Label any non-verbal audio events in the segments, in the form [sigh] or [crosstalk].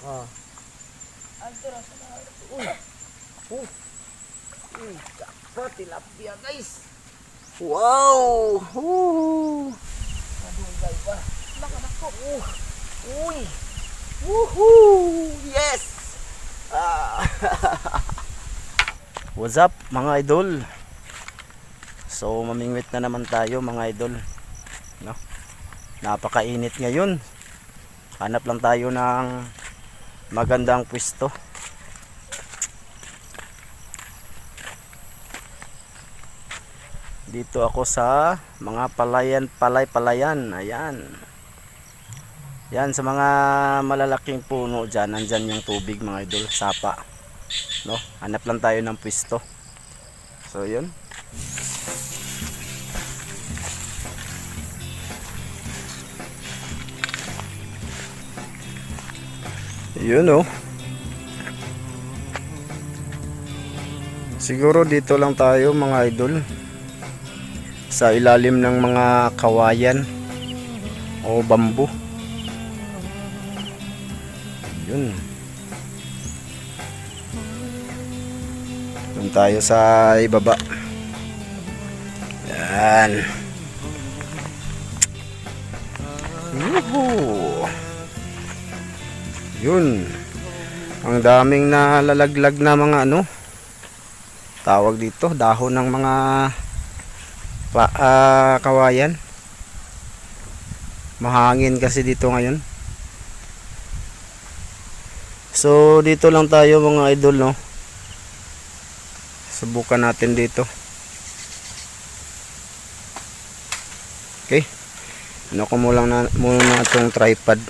Ah. Altro sa Uy. Oh. Uy, kapa, tilapia guys. Wow! Ooh. Madugay pa. Uh. Uy. Woohoo! Yes! Ah. What's up mga idol? So mamingwit na naman tayo mga idol. No? Napakainit ngayon. Hanap lang tayo ng magandang pwesto. Dito ako sa mga palayan, palay-palayan. Ayan. Yan sa mga malalaking puno diyan, nandyan yung tubig mga idol, sapa. No? Hanap lang tayo ng pwesto. So, yun. Yun oh. Siguro dito lang tayo mga idol. Sa ilalim ng mga kawayan o bambu. Yun. Doon tayo sa ibaba. Yan. Yuhu. Yun. Ang daming nalalaglag na mga ano. Tawag dito, dahon ng mga pa, ah, kawayan. Mahangin kasi dito ngayon. So dito lang tayo mga idol no. Subukan natin dito. Okay. Ano mo lang na, muna itong tripod.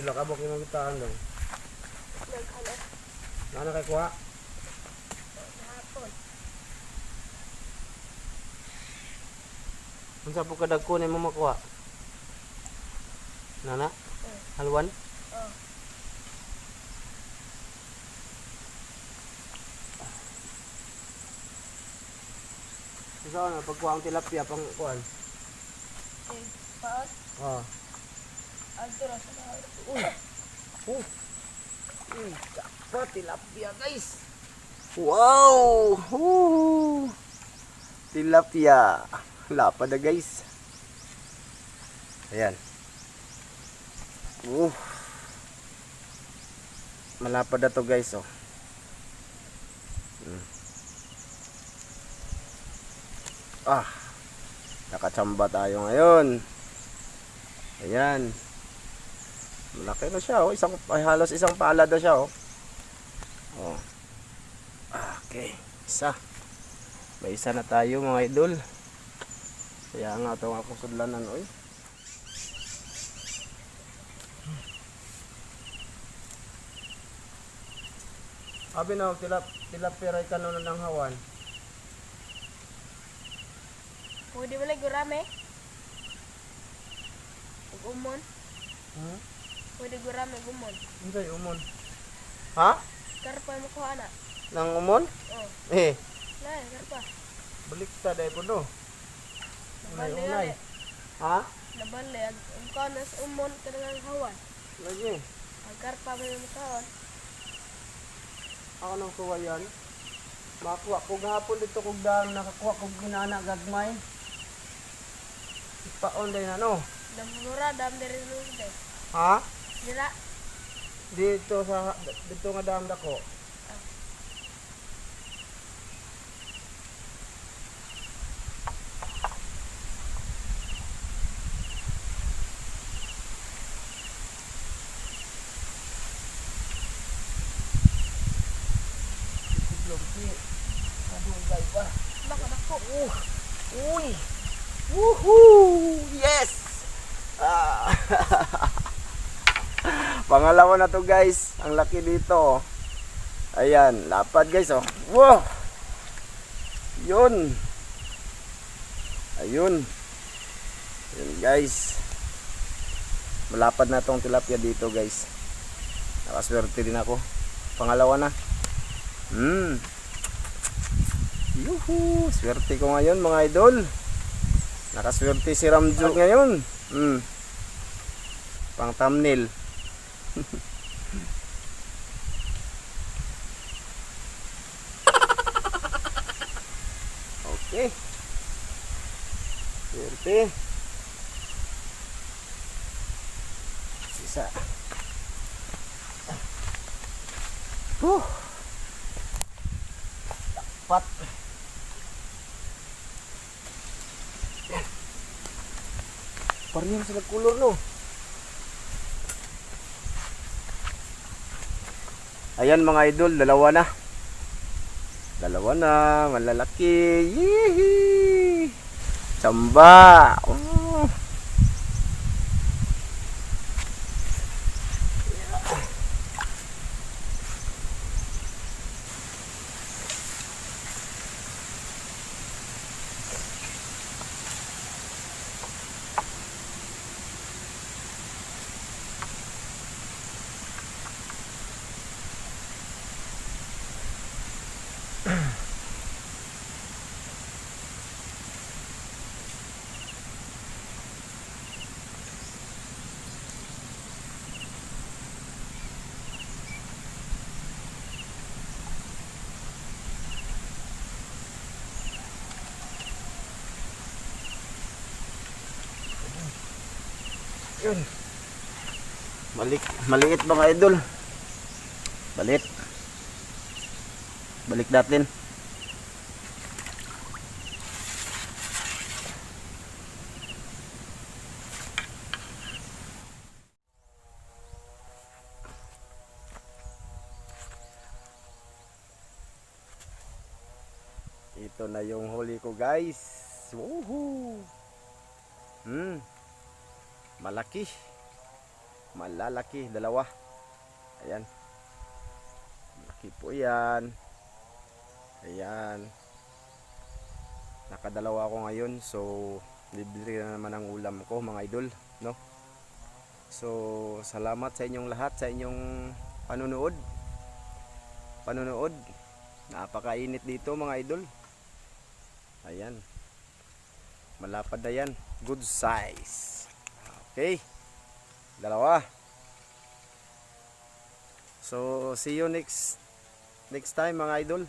Sila ka bok yung gitahan daw. Naghala. Nana kay kuha. Hapon. Unsa po kadag ko mo makuha? Nana? Halwan? Oh. Sa na pagkuha ang tilapia pang kuan. Eh, paot. Oh. Uy. Oh. Uy, kapa tilapia guys. Wow! Ooh. Tilapia. Lapa na guys. Ayan. Uh. Malapad na to guys oh. Mm. Ah. Nakachamba tayo ngayon. Ayan. Malaki na siya oh. Isang, ay, halos isang palad na siya oh. Oh. Okay. Isa. May isa na tayo mga idol. Kaya nga ito akong sudlanan oy. Abi na, tilap, tilapia ray kanon ng hawan. Pwede mo lang gurame. Ug umon. Hmm? Pwede gurame gumon. Hindi, umon. Ha? Karpa mo ko ana. Nang umon? Oh, Eh, nay, karpa. baliktad ay po do. Unay, unay. ani. Ha? Nabali ag ang kanas umon kanang hawan. Lagi. Ang karpa mo mo kaon. Ako nang suwayan. Makuha ko gahapon dito kog daan nakakuha kog ginana gagmay. Ipaon din ano? Damura dam diri de. Ha? Dira. Dito sa dito nga dam dako. Kadugay pa. Baka dako. Uh, uy! Woohoo! Yes! Ah. [laughs] Pangalawa na to guys. Ang laki dito. oh. Ayan, lapad guys oh. Wow! Yun. Ayun. Yun guys. Malapad na tong tilapia dito guys. Nakaswerte din ako. Pangalawa na. Hmm. Yuhu! Swerte ko ngayon mga idol. Nakaswerte si Ramjo ngayon. Hmm. Pang thumbnail. okay. Swerte. Isa. Huh. Pat. Parehong sila kulor no. Ayan mga idol, dalawa na. Dalawa na, malalaki. Yee! Tsamba. Oh. Yun. Malik, maliit mga idol. Balit. Balik natin. Ito na yung huli ko guys. Woohoo! Hmm. Malaki. Malalaki. Dalawa. Ayan. Malaki po yan. Ayan. Nakadalawa ako ngayon. So, libre na naman ang ulam ko mga idol. No? So, salamat sa inyong lahat. Sa inyong panunood. Panunood. Napakainit dito mga idol. Ayan. Malapad na yan. Good size. Okay. Dalawa. So, see you next next time mga idol.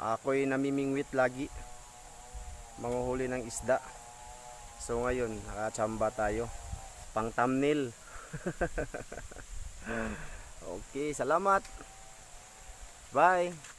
Ako'y namimingwit lagi. Manguhuli ng isda. So ngayon, nakachamba tayo. Pang thumbnail. [laughs] okay, salamat. Bye.